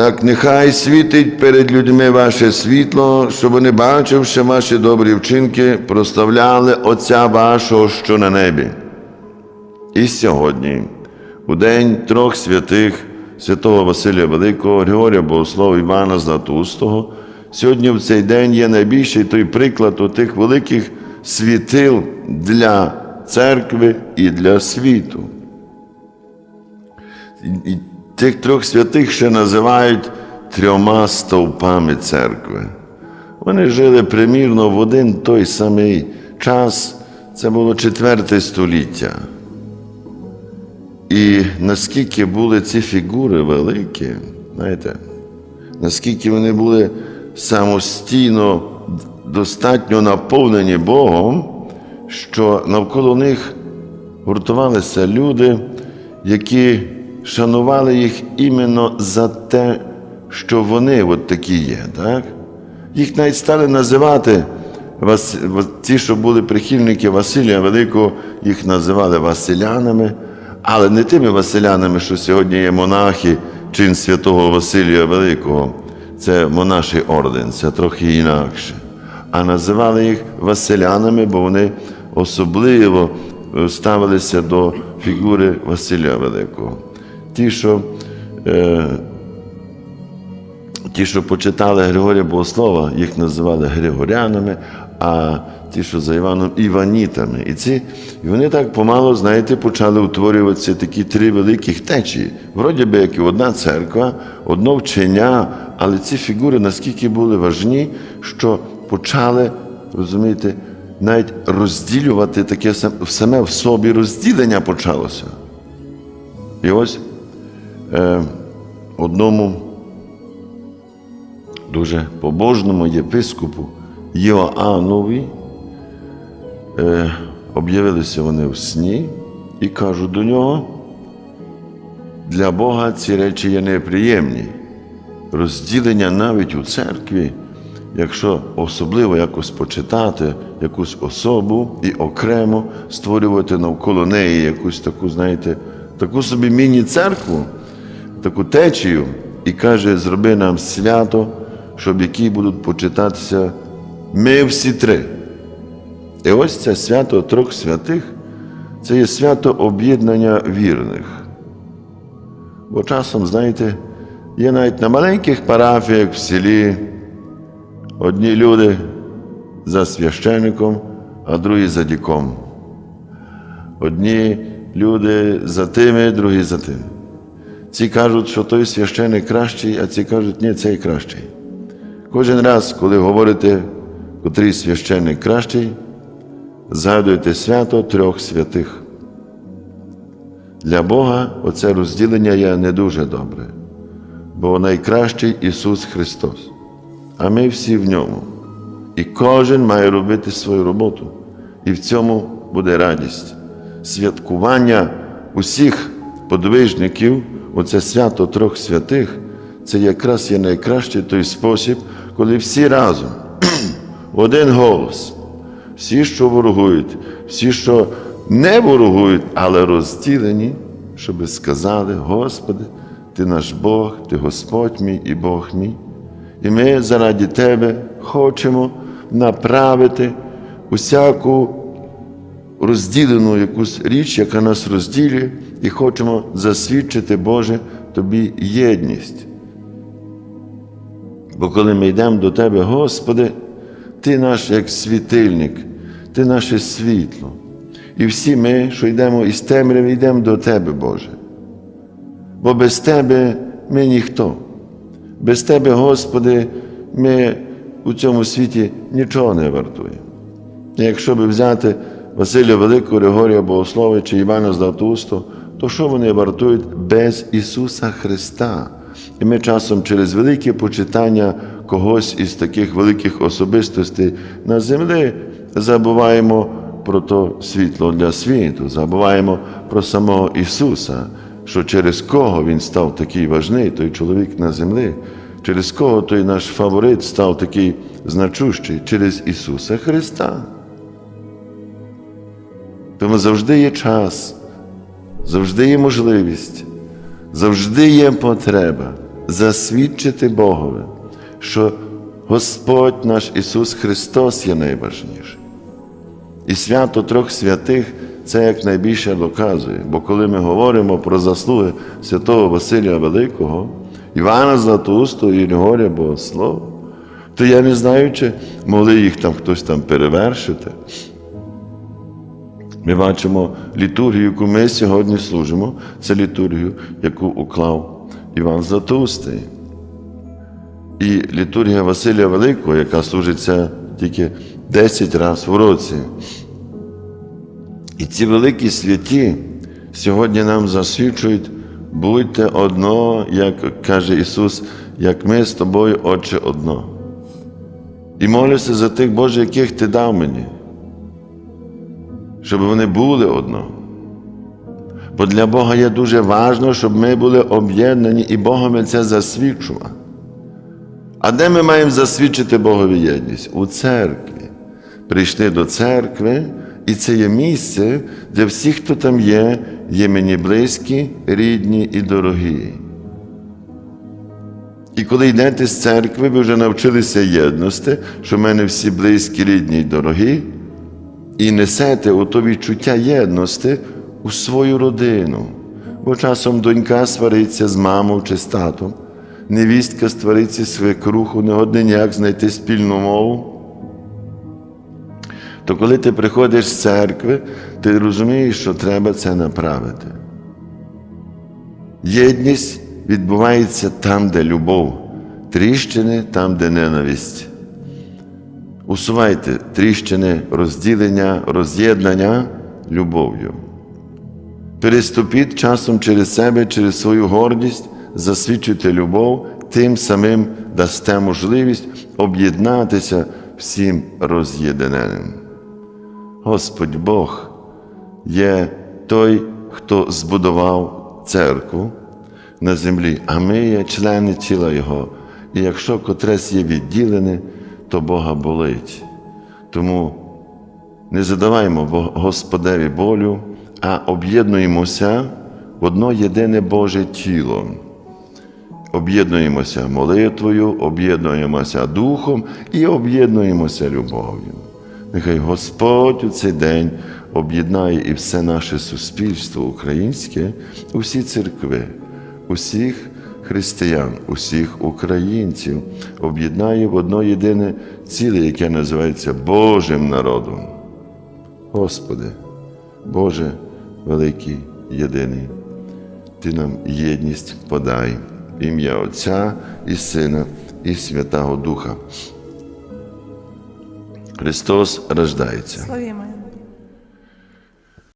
Так нехай світить перед людьми ваше світло, щоб вони, бачивши ваші добрі вчинки, прославляли Отця вашого, що на небі. І сьогодні, у день трьох святих, святого Василія Великого, Григорія Богослова Івана Златоустого, сьогодні в цей день є найбільший той приклад отих великих світил для церкви і для світу. І тих трьох святих ще називають трьома стовпами церкви. Вони жили примірно в один той самий час, це було четверте століття. І наскільки були ці фігури великі, знаєте, наскільки вони були самостійно достатньо наповнені Богом, що навколо них гуртувалися люди, які шанували їх іменно за те, що вони от такі є. Так? Їх навіть стали називати, ті, що були прихильники Василія Великого, їх називали Василянами, але не тими Василянами, що сьогодні є монахи, чин святого Василія Великого. Це монаший орден, це трохи інакше. А називали їх Василянами, бо вони особливо е, ставилися до фігури Василя Великого. Ті, що е, Ті, що почитали Григорія Богослова, їх називали Григорянами, а ті, що за Іваном, Іванітами. І ці, і вони так помало, знаєте, почали утворюватися такі три великих течії. Вроді би, як і одна церква, одно вчення, але ці фігури наскільки були важні, що почали, розумієте, навіть розділювати таке саме в собі розділення почалося. І ось одному дуже побожному єпископу Йоаннові е, об'явилися вони в сні і кажуть до нього, для Бога ці речі є неприємні. Розділення навіть у церкві, якщо особливо якось почитати якусь особу і окремо створювати навколо неї якусь таку, знаєте, таку собі міні-церкву, таку течію, і каже, зроби нам свято, щоб які будуть почитатися ми всі три. І ось це свято трьох святих, це є свято об'єднання вірних. Бо часом, знаєте, є навіть на маленьких парафіях в селі одні люди за священником, а другі за діком. Одні люди за тими, другі за тим. Ці кажуть, що той священик кращий, а ці кажуть, ні, цей кращий. Кожен раз, коли говорите, котрий священник кращий, згадуйте свято трьох святих. Для Бога оце розділення є не дуже добре, бо найкращий Ісус Христос, а ми всі в ньому. І кожен має робити свою роботу, і в цьому буде радість. Святкування усіх подвижників, оце свято трьох святих, це якраз є найкращий той спосіб, коли всі разом, один голос, всі, що ворогують, всі, що не ворогують, але розділені, щоб сказали, Господи, Ти наш Бог, Ти Господь мій і Бог мій. І ми заради Тебе хочемо направити усяку розділену якусь річ, яка нас розділює, і хочемо засвідчити, Боже, Тобі єдність. Бо коли ми йдемо до Тебе, Господи, Ти наш як світильник, Ти наше світло. І всі ми, що йдемо із темряви, йдемо до Тебе, Боже. Бо без Тебе ми ніхто. Без Тебе, Господи, ми у цьому світі нічого не вартуємо. Якщо би взяти Василя Великого, Григорія Богослова чи Івана Златоустого, то що вони вартують без Ісуса Христа? І ми часом через велике почитання когось із таких великих особистостей на землі забуваємо про то світло для світу, забуваємо про самого Ісуса, що через кого Він став такий важний, той чоловік на землі, через кого той наш фаворит став такий значущий, через Ісуса Христа. Тому завжди є час, завжди є можливість, завжди є потреба засвідчити Богові, що Господь наш Ісус Христос є найважніший. І свято трьох святих це як найбільше доказує. Бо коли ми говоримо про заслуги святого Василія Великого, Івана Златоустого і Григорія Богослова, то я не знаю, чи могли їх там хтось там перевершити. Ми бачимо літургію, яку ми сьогодні служимо, це літургію, яку уклав Іван Златоустий. І літургія Василія Великого, яка служиться тільки 10 разів в році. І ці великі святі сьогодні нам засвідчують, будьте одно, як каже Ісус, як ми з тобою, Отче, одно. І молюся за тих Боже, яких Ти дав мені, щоб вони були одно. Бо для Бога є дуже важливо, щоб ми були об'єднані, і Богом це засвідчував. А де ми маємо засвідчити Богові єдність? У церкві. Прийшли до церкви, і це є місце, де всі, хто там є, є мені близькі, рідні і дорогі. І коли йдете з церкви, ви вже навчилися єдності, що в мене всі близькі, рідні і дорогі, і несете ото відчуття єдності у свою родину. Бо часом донька свариться з мамою чи з татом, невістка свариться свекруху, не годне ніяк знайти спільну мову. То коли ти приходиш з церкви, ти розумієш, що треба це направити. Єдність відбувається там, де любов, тріщини там, де ненависть. Усувайте тріщини розділення, роз'єднання любов'ю. Переступіть часом через себе, через свою гордість, засвідчуйте любов, тим самим дасте можливість об'єднатися всім роз'єднаним. Господь Бог є той, хто збудував церкву на землі, а ми є члени тіла Його. І якщо котресь є відділене, то Бога болить. Тому не задаваймо Господеві болю, а об'єднуємося в одно єдине Боже тіло. Об'єднуємося молитвою, об'єднуємося духом і об'єднуємося любов'ю. Нехай Господь у цей день об'єднає і все наше суспільство українське, усі церкви, усіх християн, усіх українців, об'єднає в одно єдине ціле, яке називається Божим народом. Господи, Боже великий єдиний, Ти нам єдність подай, ім'я Отця і Сина, і Святого Духа. Христос рождається.